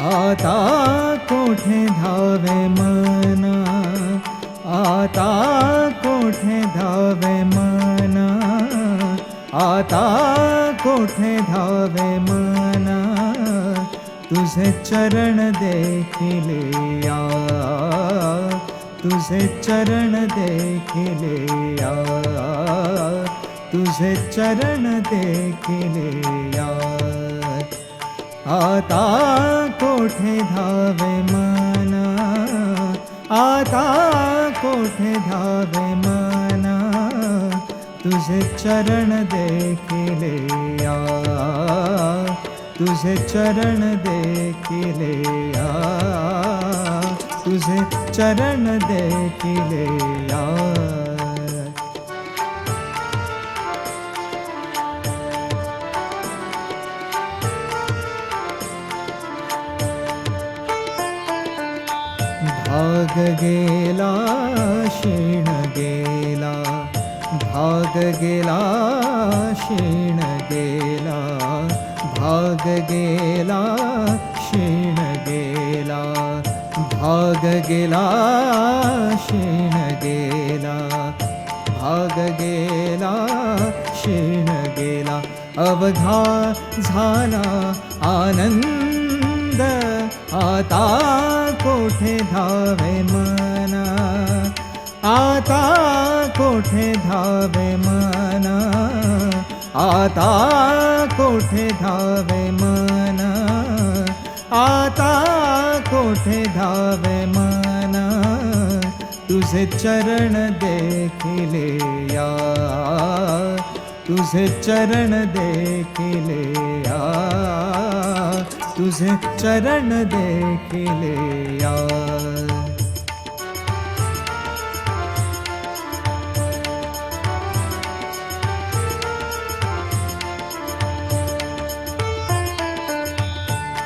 आता कोठे धावे मना। आता कोठे धावे मना। आता कोठे धावे मना। तुझे चरण देखिले या तुझे चरण देखिले या तुझे चरण देखिले या आता कोठे धावे माना आता कोठे धावे माना, तुझे चरण देखिले या तुझे चरण देखिले या तुझे चरण देखिले या भाग गेला क्षीण गेला, भाग गेला क्षीण गेला, भाग गेला क्षीण गेला, भाग गेला क्षीण गेला, भाग गेला क्षीण गेला, अवघा झाला आनंद. आता कोठे धावे मना। आता कोठे धावे मना। आता कोठे धावे मना। आता कोठे धावे मना। तुझे चरण देखिले या तुझे चरण देखिले या तुझे चरण देखिले या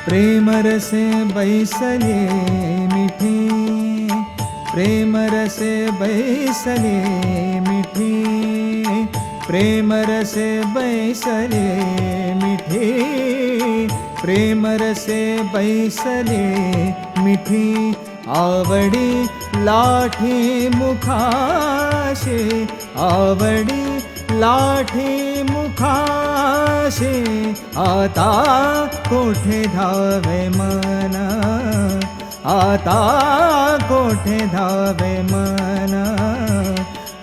प्रेम रसे बैसले मिठी, प्रेम रसे बैसले मिठी, प्रेम रसे बैसले मिठी। प्रेम रसे बैसले मिठी आवडी लाठी मुखाशे आवडी लाठी मुखाशे आता कोठे धावे मना? आता कोठे धावे मना?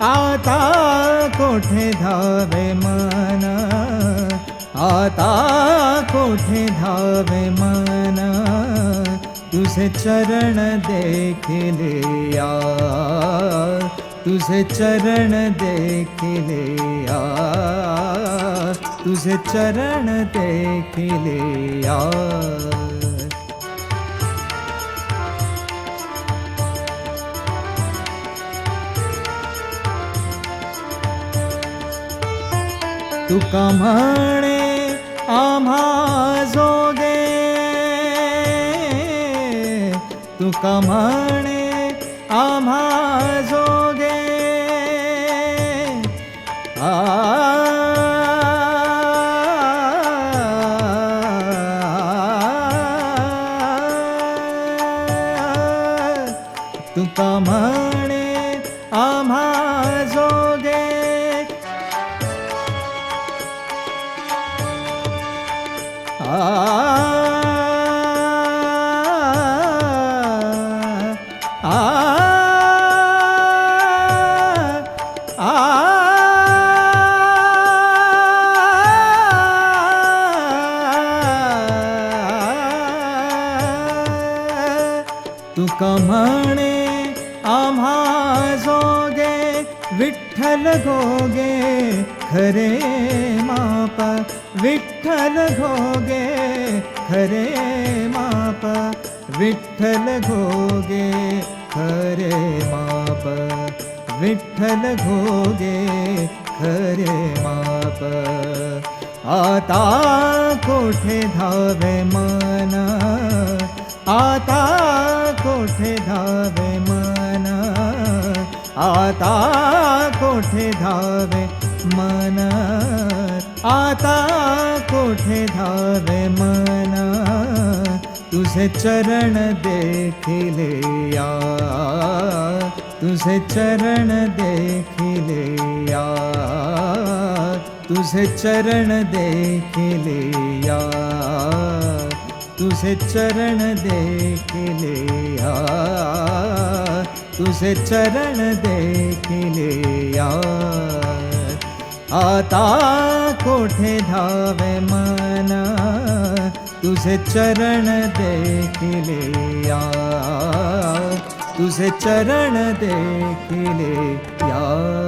आता कोठे धावे मना? आता कोठे धावे मना, तुझे चरण देखिले या तुझे चरण देखिले या तुझे चरण देखिले या तुका म्हणे आम्हा जोगे तुका म्हणे आम्हा जो तुका म्हणे आम्हा जोगे विठ्ठल घोगे खरे माप विठ्ठल घोगे खरे माप विठ्ठल घोगे खरे माप विठ्ठल घोगे खरे माप। आता कोठे धावे माना? आता कोठे धावे माना? आता कोठे धावे मन? आता कोठे धावे मना? तुझ चरण देखिले या तुझे चरण देखिले या तुझे चरण देखिले या तुझे चरण देखिले या तुझे चरण देखिले या आता कोठे धावे मना तुझे चरण देखिले या तुझे चरण देखिले या